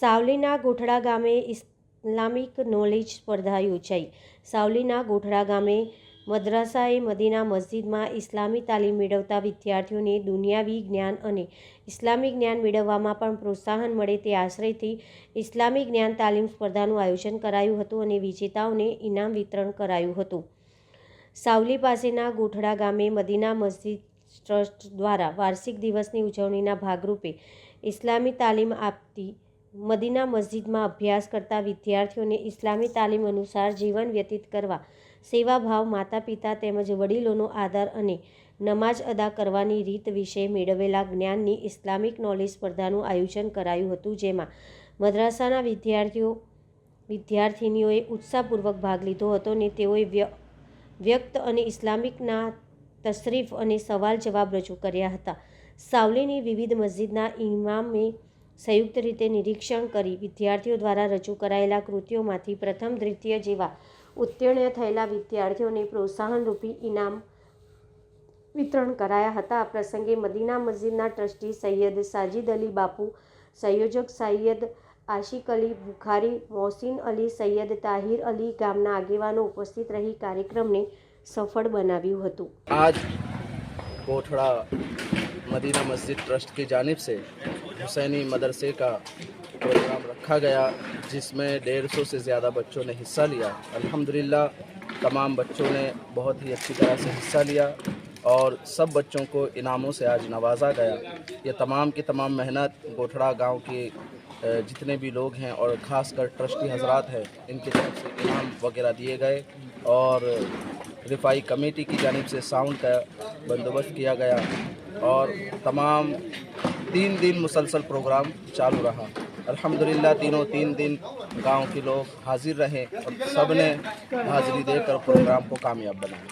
સાવલીના ગોઠડા ગામે Islamic knowledge સ્પર્ધા યોજાઈ. સાવલીના ગોઠડા ગામે મદ્રાસાએ મદીના મસ્જિદમાં ઇસ્લામી તાલીમ મેળવતા વિદ્યાર્થીઓને દુનિયાવી જ્ઞાન અને ઇસ્લામી જ્ઞાન મેળવવામાં પણ પ્રોત્સાહન મળે તે આશ્રયથી ઇસ્લામી જ્ઞાન તાલીમ સ્પર્ધાનું આયોજન કરાયું હતું અને વિજેતાઓને ઇનામ વિતરણ કરાયું હતું. સાવલી પાસેના ગોઠડા ગામે મદીના મસ્જિદ ટ્રસ્ટ દ્વારા વાર્ષિક દિવસની ઉજવણીના ભાગરૂપે ઇસ્લામી તાલીમ આપતી મદીના મસ્જિદમાં અભ્યાસ કરતા વિદ્યાર્થીઓને ઇસ્લામી તાલીમ અનુસાર જીવન વ્યતીત કરવા, સેવાભાવ માતા પિતા તેમજ વડીલોનો આદર અને નમાજ અદા કરવાની રીત વિશે મેળવેલા જ્ઞાનની ઇસ્લામિક નોલેજ સ્પર્ધાનું આયોજન કરાયું હતું, જેમાં મદ્રાસાના વિદ્યાર્થીઓ, વિદ્યાર્થિનીઓએ ઉત્સાહપૂર્વક ભાગ લીધો હતો અને તેઓએ વ્ય, વ્યક્ત અને ઇસ્લામિકના તશરીફ અને સવાલ જવાબ રજૂ કર્યા હતા. સાવલીની વિવિધ મસ્જિદના ઇમામે સંયુક્ત રીતે નિરીક્ષણ કરી વિદ્યાર્થીઓ દ્વારા રજૂ કરાયેલા કૃતિઓમાંથી પ્રથમ દ્વિતીય જેવા ઉત્તીર્ણ થયેલા વિદ્યાર્થીઓને પ્રોત્સાહનરૂપી ઇનામ વિતરણ કરાયા હતા. આ પ્રસંગે મદીના મસ્જિદના ટ્રસ્ટી સૈયદ સાજિદ અલી બાપુ, સંયોજક સૈયદ આશિક અલી બુખારી, મોહસિન અલી સૈયદ તાહિર અલી ગામના આગેવાનો ઉપસ્થિત રહી કાર્યક્રમને સફળ બનાવ્યું હતું. આજ કોઠડા મદીના મસ્જિદ ટ્રસ્ટ की જાનિબ से हुसैनी मदरसे का प्रोग्राम रखा गया, जिसमें डेढ़ सौ से ज़्यादा बच्चों ने हिस्सा लिया। अल्हम्दुलिल्लाह, तमाम बच्चों ने बहुत ही अच्छी तरह से हिस्सा लिया और सब बच्चों को इनामों से आज नवाजा गया। ये तमाम की तमाम मेहनत गोठड़ा गाँव के जितने भी लोग हैं और ख़ासकर ट्रस्टी हजरात हैं, इनकी तरफ़ से इनाम वगैरह दिए गए और रिफाई कमेटी की जानब से साउंड का बंदोबस्त किया गया और तमाम तीन दिन मुसलसल प्रोग्राम चालू रहा। अल्हम्दुलिल्लाह, तीनों तीन दिन गाँव के लोग हाजिर रहे और सबने हाजिरी देकर प्रोग्राम को कामयाब बनाया।